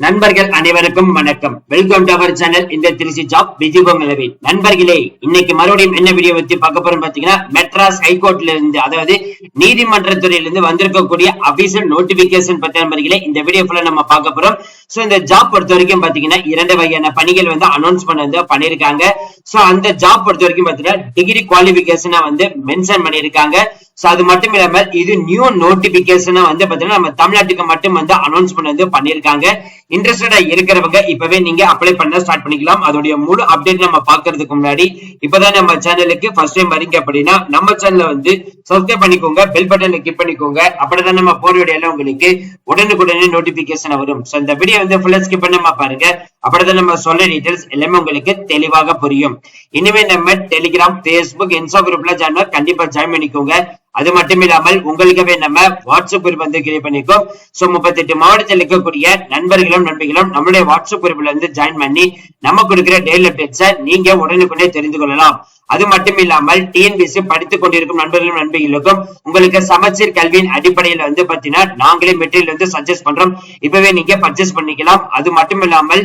நண்பர்கள் அனைவருக்கும் வணக்கம். வெல்கம் டு அவர் சேனல் இந்த திருச்சி ஜாப் விஜிபம் நிலவி நண்பர்களே இன்னைக்கு மறுபடியும் என்ன வீடியோ பத்தி பார்க்க போறோம் பாத்தீங்கன்னா மெட்ராஸ் ஹைகோர்ட்ல இருந்து அதாவது நீதிமன்ற வந்திருக்கக்கூடிய அபிஷியல் நோட்டிபிகேஷன் பத்தி நண்பர்களே இந்த வீடியோ ஃபுல்லா நம்ம பார்க்க போறோம். சோ இந்த ஜாப் பொறுத்த வரைக்கும் பாத்தீங்கன்னா இரண்டு வகையான பணிகள் வந்து அனௌன்ஸ் பண்ண வந்து பண்ணிருக்காங்க சோ அந்த ஜாப் பொறுத்த வரைக்கும் பாத்தீங்கன்னா டிகிரி குவாலிபிகேஷனா வந்து மென்ஷன் பண்ணிருக்காங்க சோ அது மட்டும் இல்லாம இது நியூ நோட்டிபிகேஷனா வந்து பாத்தீங்கன்னா நம்ம தமிழ்நாட்டுக்கு மட்டும் வந்து அனௌன்ஸ் பண்ண வந்து பண்ணிருக்காங்க இன்ட்ரெஸ்டடா இருக்கிறவங்க இப்பவே நீங்க அப்ளை பண்ண ஸ்டார்ட் பண்ணிக்கலாம். அதோடைய முழு அப்டேட் நம்ம பாக்குறதுக்கு முன்னாடி இப்பதான் நம்ம சேனலுக்கு ஃபர்ஸ்ட் டைம் வரீங்க அப்படின்னா நம்ம சேனல்ல வந்து சப்ஸ்கிரைப் பண்ணிக்கோங்க பெல் பட்டன்ல கிளிக் பண்ணிக்கோங்க. அப்படிதான் நம்ம போற வீடியோ எல்லாம் உங்களுக்கு உடனுக்குடனே நோட்டிபிகேஷன் வரும். சோ இந்த வீடியோ வந்து ஃபுல்லா ஸ்கிப் பண்ணாம பாருங்க. அப்படிதான் நம்ம சொல்ல டீட்டெயில்ஸ் எல்லாமே உங்களுக்கு தெளிவாக புரியும். இனிமே நம்ம டெலிகிராம் பேஸ்புக் இன்ஸ்டா குரூப்ல ஜாயின் கண்டிப்பா ஜாயின் பண்ணிக்கோங்க. அது மட்டும் இல்லாமல் உங்களுக்கவே நம்ம வாட்ஸ்அப் குரூப் வந்து கிரியேட் பண்ணிருக்கோம் சோ முப்பத்தி எட்டு மாவட்டத்தில் இருக்கக்கூடிய நண்பர்களும் நண்பிகளும் நம்மளுடைய வாட்ஸ்அப் குரூப்ல வந்து ஜாயின் பண்ணி நம்ம கொடுக்கிற டெய்லி அப்டேட்ஸை நீங்க உடனுக்குடனே தெரிந்து கொள்ளலாம். அது மட்டும் இல்லாமல் டிஎன்பிசி படித்துக் கொண்டிருக்கும் நண்பர்களும் நண்பிகளுக்கும் உங்களுக்கு சமச்சீர் கல்வியின் அடிப்படையில் வந்து பாத்தீங்கன்னா நாங்களே மெட்டீரியல் வந்து சஜஸ்ட் பண்றோம். இப்பவே நீங்க பர்ச்சேஸ் பண்ணிக்கலாம். அது மட்டும் இல்லாமல்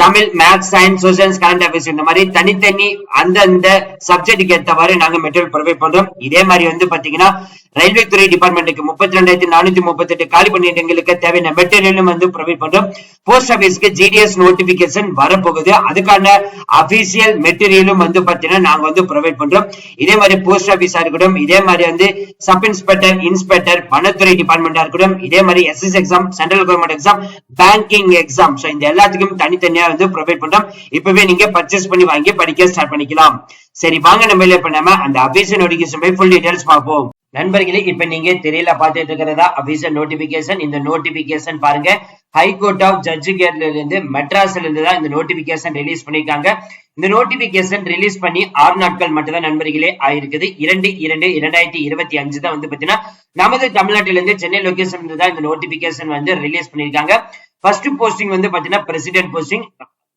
Tamil maths science social current affairs இந்த மாதிரி தனித்தனி அந்தந்த சப்ஜெக்டுக்கு ஏற்றவாறு நாங்க மெட்டீரியல் ப்ரொவைட் பண்றோம். இதே மாதிரி வந்து பாத்தீங்கன்னா ரயில்வே துறை டிபார்ட்மெண்ட்டுக்கு முப்பத்தி ரெண்டாயிரத்தி நானூத்தி முப்பத்தி எட்டு காலி பணியிடங்களுக்கு தேவையான மெட்டீரியலும் வந்து ப்ரொவைட் பண்றோம். போஸ்ட் ஆபீஸ்க்கு ஜிடிஎஸ் நோட்டிபிகேஷன் வரப்போகுது. அதுக்கான அபிஷியல் மெட்டீரியலும் வந்து பாத்தீங்கன்னா நாங்க வந்து ப்ரொவைட் பண்றோம். இதே மாதிரி போஸ்ட் ஆபீஸா இருக்கட்டும் இதே மாதிரி வந்து சப் இன்ஸ்பெக்டர் இன்ஸ்பெக்டர் வனத்துறை டிபார்ட்மெண்டா இருக்கட்டும் இதே மாதிரி SS exam central government exam banking exam இந்த எல்லாத்துக்கும் தனித்தனியா வந்து ப்ரொவைட் பண்றோம். இப்பவே நீங்க பர்ச்சேஸ் பண்ணி வாங்கி படிக்க ஸ்டார்ட் பண்ணிக்கலாம். சரி வாங்க நம்ம இல்ல பண்ணாம அந்த அபிஷியல் நோட்டிபிகேஷன் போய் ஃபுல் டீடைல்ஸ் பார்ப்போம். நண்பர்களே இப்ப நீங்க தெரியல பார்த்துட்டு இருக்கிறதா? அபிசர் நோட்டிபிகேஷன் இந்த நோட்டிபிகேஷன் பாருங்க. ஹைகோர்ட் ஆஃப் ஜட்ஜுகேட்ல இருந்து மெட்ராஸ்ல இருந்து தான் இந்த நோட்டிபிகேஷன் ரிலீஸ் பண்ணிருக்காங்க. இந்த நோட்டிபிகேஷன் ரிலீஸ் பண்ணி ஆறு நாட்கள் மட்டும்தான் நண்பர்களே ஆயிருக்குது. இரண்டு இரண்டு இரண்டாயிரத்தி இருபத்தி அஞ்சு தான் வந்து பாத்தீங்கன்னா நமது தமிழ்நாட்டில இருந்து சென்னை லொகேஷன் இருந்து தான் இந்த நோட்டிபிகேஷன் வந்து ரிலீஸ் பண்ணிருக்காங்க. ஃபர்ஸ்ட் போஸ்டிங் வந்து பாத்தீங்கன்னா பிரசிடென்ட் போஸ்டிங்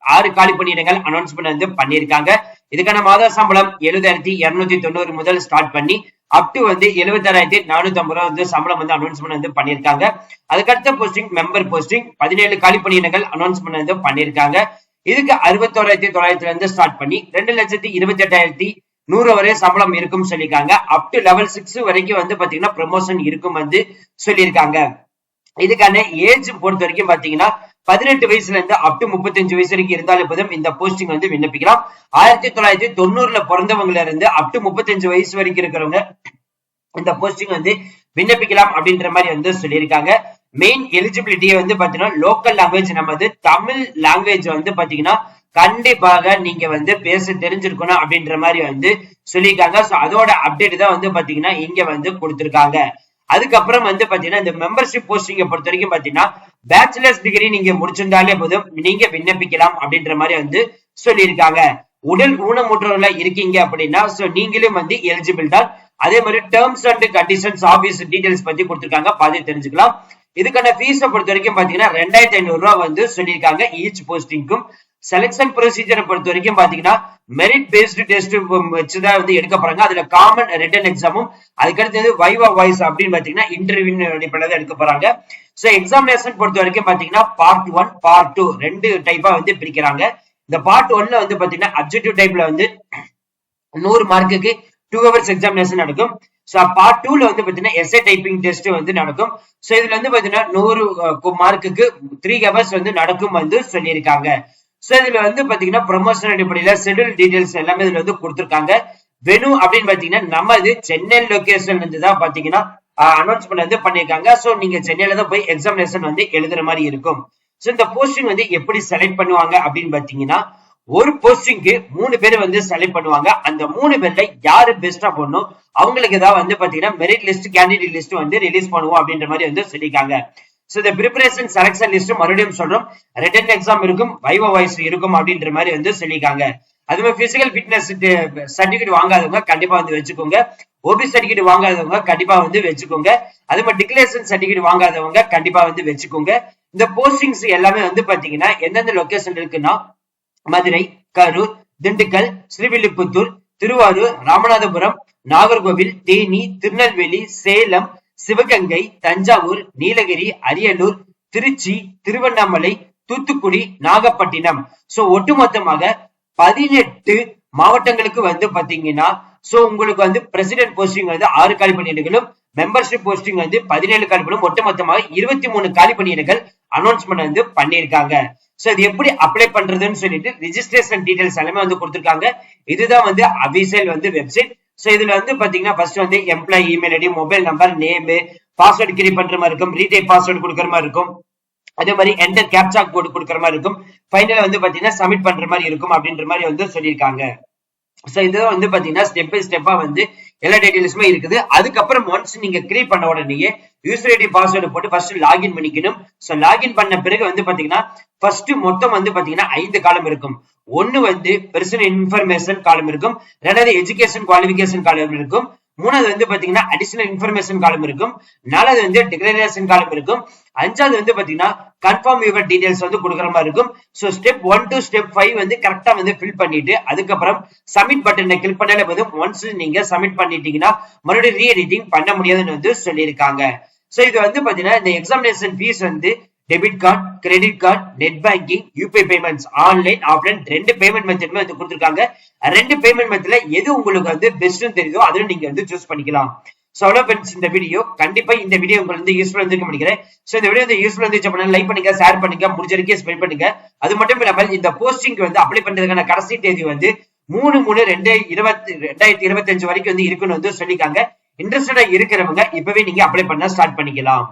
ஆறு காலி பணியிடங்கள் அனௌன்ஸ்மெண்ட் வந்து பண்ணியிருக்காங்க இதுக்கான மாத சம்பளம் எழுபதாயிரத்தி இருநூத்தி தொண்ணூறு முதல் ஸ்டார்ட் பண்ணி அப் டு வந்து எழுபத்தாறாயிரத்தி நானூத்தி ஐம்பது ரூபா வந்து சம்பளம் வந்து அனௌன்ஸ்மெண்ட் வந்து பண்ணிருக்காங்க அதுக்கடுத்த போஸ்டிங் மெம்பர் போஸ்டிங் பதினேழு காலி பணியிடங்கள் அனௌன்ஸ்மெண்ட் வந்து பண்ணிருக்காங்க இதுக்கு அறுபத்தோராயிரத்தி தொள்ளாயிரத்துல இருந்து ஸ்டார்ட் பண்ணி ரெண்டு லட்சத்தி இருபத்தி எட்டாயிரத்தி நூறு வரை சம்பளம் இருக்கும் சொல்லியிருக்காங்க. அப் டு லெவல் சிக்ஸ் வரைக்கும் வந்து பாத்தீங்கன்னா ப்ரமோஷன் இருக்கும் வந்து சொல்லியிருக்காங்க. இதுக்கான ஏஜ் பொறுத்த வரைக்கும் பாத்தீங்கன்னா பதினெட்டு வயசுல இருந்து அப் டு முப்பத்தஞ்சு வயசு வரைக்கும் இருந்தாலும் போதும் இந்த போஸ்டிங் வந்து விண்ணப்பிக்கலாம். ஆயிரத்தி தொள்ளாயிரத்தி தொண்ணூறுல பிறந்தவங்கல இருந்து அப் டு முப்பத்தஞ்சு வயசு வரைக்கும் இருக்கிறவங்க இந்த போஸ்டிங் வந்து விண்ணப்பிக்கலாம் அப்படின்ற மாதிரி வந்து சொல்லியிருக்காங்க. மெயின் எலிஜிபிலிட்டியை வந்து பாத்தீங்கன்னா லோக்கல் லாங்குவேஜ் நமது தமிழ் லாங்குவேஜ் வந்து பாத்தீங்கன்னா கண்டிப்பாக நீங்க வந்து பேச தெரிஞ்சிருக்கணும் அப்படின்ற மாதிரி வந்து சொல்லியிருக்காங்க. சோ அதோட அப்டேட் தான் வந்து பாத்தீங்கன்னா இங்க வந்து கொடுத்திருக்காங்க. அதுக்கப்புறம் வந்து பாத்தீங்கன்னா இந்த மெம்பர்ஷிப் போஸ்டிங்க பொறுத்த வரைக்கும் பாத்தீங்கன்னா பேச்சுலர்ஸ் டிகிரி நீங்க முடிச்சிருந்தாலே போதும் நீங்க விண்ணப்பிக்கலாம் அப்படின்ற மாதிரி வந்து சொல்லியிருக்காங்க. உடல் ஊனமுற்றவர்களா இருக்கீங்க அப்படின்னா சோ நீங்களும் வந்து எலிஜிபிள் தான். அதே மாதிரி terms and conditions office details பத்தி கொடுத்திருக்காங்க பாதி தெரிஞ்சுக்கலாம். இதுக்கான ஃபீஸை பொறுத்த வரைக்கும் பாத்தீங்கன்னா ரெண்டாயிரத்தி ஐநூறு ரூபாய் வந்து சொல்லியிருக்காங்க ஈச் போஸ்டிங்க்கும் செலெக்ஷன் ப்ரொசீஜரை பொறுத்த வரைக்கும் பாத்தீங்கன்னா மெரிட் பேஸ்டு டெஸ்ட் வச்சுதான் வந்து எடுக்க போறாங்க. அதுல காமன் ரிட்டன் எக்ஸாமும் அதுக்கடுத்தது வைவா வாய்ஸ் அப்படின்னு பாத்தீங்கன்னா இன்டர்வியூ அடிப்படையில் எடுக்க போறாங்க. சோ எக்ஸாமினேஷன் பொறுத்த வரைக்கும் பாத்தீங்கன்னா பார்ட் ஒன் பார்ட் டூ ரெண்டு டைப்பா வந்து பிரிக்கிறாங்க. இந்த பார்ட் ஒன்ல வந்து பாத்தீங்கன்னா அப்ஜெக்டிவ் டைப்ல வந்து நூறு மார்க்குக்கு டூ ஹவர்ஸ் எக்ஸாமினேஷன் நடக்கும். ஸோ பார்ட் டூல வந்து பாத்தீங்கன்னா எஸ்ஏ டைப்பிங் டெஸ்ட் வந்து நடக்கும். ஸோ இதுல வந்து பாத்தீங்கன்னா நூறு மார்க்குக்கு த்ரீ ஹவர்ஸ் வந்து நடக்கும் வந்து சொல்லியிருக்காங்க. ஸோ இதுல வந்து பாத்தீங்கன்னா ப்ரொமோஷன் அடிப்படையில ஷெடியூல் டீடைல்ஸ் எல்லாமே இதுல வந்து கொடுத்துருக்காங்க. வெனு அப்படின்னு பாத்தீங்கன்னா நமது சென்னை லொகேஷன் இருந்து தான் பாத்தீங்கன்னா அனௌன்ஸ்மெண்ட் வந்து பண்ணிருக்காங்க. ஸோ நீங்க சென்னையில தான் போய் எக்ஸாமினேஷன் வந்து எழுதுற மாதிரி இருக்கும். ஸோ இந்த போஸ்டிங் வந்து எப்படி செலக்ட் பண்ணுவாங்க அப்படின்னு பாத்தீங்கன்னா ஒரு போஸ்டிங்க்கு மூணு பேர் வந்து செலக்ட் பண்ணுவாங்க. அந்த மூணு பேர்ல யாரு பெஸ்டா பண்ணும் அவங்களுக்கு ஏதாவது வந்து பாத்தீங்கன்னா மெரிட் லிஸ்ட் கேண்டிடேட் லிஸ்ட் வந்து ரிலீஸ் பண்ணுவோம் அப்படின்ற மாதிரி வந்து சொல்லியிருக்காங்க சோ இந்த ப்ரிப்பரேஷன் செலக்ஷன் லிஸ்ட் மறுபடியும் சொல்றோம். ரிட்டன் எக்ஸாம் இருக்கும் வைவ வாய்ஸ் இருக்கும் அப்படின்ற மாதிரி வந்து சொல்லியிருக்காங்க. அது மாதிரி பிசிக்கல் ஃபிட்னஸ் சர்டிபிகேட் வாங்காதவங்க கண்டிப்பா வந்து வச்சுக்கோங்க. ஓபி சர்டிபிகேட் வாங்காதவங்க கண்டிப்பா வந்து வச்சுக்கோங்க. அது மாதிரி டிக்ளரேஷன் சர்டிபிகேட் வாங்காதவங்க கண்டிப்பா வந்து வச்சுக்கோங்க. இந்த போஸ்டிங்ஸ் எல்லாமே வந்து பாத்தீங்கன்னா எந்தெந்த லொகேஷன் இருக்குன்னா மதுரை கரூர் திண்டுக்கல் ஸ்ரீவில்லிபுத்தூர் திருவாரூர் ராமநாதபுரம் நாகர்கோவில் தேனி திருநெல்வேலி சேலம் சிவகங்கை தஞ்சாவூர் நீலகிரி அரியலூர் திருச்சி திருவண்ணாமலை தூத்துக்குடி நாகப்பட்டினம். சோ ஒட்டுமொத்தமாக பதினெட்டு மாவட்டங்களுக்கு வந்து பாத்தீங்கன்னா சோ உங்களுக்கு வந்து பிரசிடென்ட் போஸ்டிங் வந்து ஆறு காலி பணியிடங்களும் மெம்பர்ஷிப் போஸ்டிங் வந்து பதினேழு காலி பணியும் ஒட்டுமொத்தமாக இருபத்தி மூணு காலி பணியிடங்கள் அனௌன்ஸ்மெண்ட் வந்து பண்ணியிருக்காங்க. சோ இது எப்படி அப்ளை பண்றதுன்னு சொல்லிட்டு ரிஜிஸ்ட்ரேஷன் டீடைல்ஸ் எல்லாமே வந்து கொடுத்திருக்காங்க. இதுதான் வந்து அபிஷியல் வந்து வெப்சைட் சோ இதுல வந்து பாத்தீங்கன்னா ஃபர்ஸ்ட் வந்து employee email ID mobile number name password create பண்ற மாதிரி இருக்கும். ரீடைப் பாஸ்வேர்டு கொடுக்குற மாதிரி இருக்கும். அதே மாதிரி என்டர் கேப்சா கோட் கொடுக்குற மாதிரி இருக்கும். ஃபைனலா வந்து பாத்தீங்கன்னா சப்மிட் பண்ற மாதிரி இருக்கும் அப்படின்ற மாதிரி வந்து சொல்லியிருக்காங்க. சோ இதுதான் வந்து பாத்தீங்கன்னா ஸ்டெப் பை ஸ்டெப்பா வந்து எல்லா டீட்டெயில்ஸுமே இருக்குது. அதுக்கப்புறம் ஒன்ஸ் நீங்க கிரியேட் பண்ண உடனேயே யூசர் ஐடி பாஸ்வேர்டு போட்டு ஃபர்ஸ்ட் லாகின் பண்ணிக்கணும். ஸோ லாகின் பண்ண பிறகு வந்து பாத்தீங்கன்னா ஃபர்ஸ்ட் மொத்தம் வந்து பாத்தீங்கன்னா ஐந்து காலம் இருக்கும். ஒன்னு வந்து பர்சனல் இன்ஃபர்மேஷன் காலம் இருக்கும். ரெண்டாவது எஜுகேஷன் குவாலிபிகேஷன் காலம் இருக்கும். மூணாவது வந்து பாத்தீங்கன்னா அடிஷனல் இன்ஃபர்மேஷன் காலம் இருக்கும். நாலாவது வந்து டிக்ளரேஷன் காலம் இருக்கும். அஞ்சாவது வந்து பாத்தீங்கன்னா கன்ஃபார்ம் யுவர் டீடைல்ஸ் வந்து கொடுக்குற மாதிரி இருக்கும். So step one to step five வந்து கரெக்டா வந்து ஃபில் பண்ணிட்டு அதுக்கப்புறம் சப்மிட் பட்டனை கிளிக் பண்ணாலே போதும். ஒன்ஸ் நீங்க சப்மிட் பண்ணிட்டீங்கன்னா மறுபடியும் ரீ எடிட்டிங் பண்ண முடியாதுன்னு வந்து சொல்லியிருக்காங்க. சோ இது வந்து பாத்தீங்கன்னா இந்த எக்ஸாமினேஷன் ஃபீஸ் வந்து debit card credit card net banking UPI payments online offline ரெண்டு பேமெண்ட் மெத்தடுமே வந்து கொடுத்துருக்காங்க. ரெண்டு பேமெண்ட் மெத்தட்ல எது உங்களுக்கு வந்து பெஸ்ட்னு தெரியுதோ அதுல நீங்க வந்து சூஸ் பண்ணிக்கலாம். சோ அவ்வளோ ஃப்ரெண்ட்ஸ் இந்த வீடியோ கண்டிப்பா இந்த வீடியோ உங்களுக்கு வந்து யூஸ்ஃபுல் இருந்திருக்க நினைக்கிறேன். சோ இந்த வீடியோ வந்து யூஸ்ஃபுல் இருந்துச்சு அப்படின்னா லைக் பண்ணுங்க ஷேர் பண்ணுங்க முடிஞ்ச வரைக்கும் ஸ்பெண்ட் பண்ணுங்க. அது மட்டும் இல்லாமல் இந்த போஸ்டிங் வந்து அப்ளை பண்றதுக்கான கடைசி தேதி வந்து மூணு மூணு ரெண்டு இருபத்தி ரெண்டாயிரத்தி இருபத்தி அஞ்சு வரைக்கும் வந்து இருக்குன்னு வந்து சொல்லிக்காங்க இன்ட்ரெஸ்டடா இருக்கிறவங்க இப்பவே நீங்க அப்ளை பண்ண ஸ்டார்ட் பண்ணிக்கலாம்.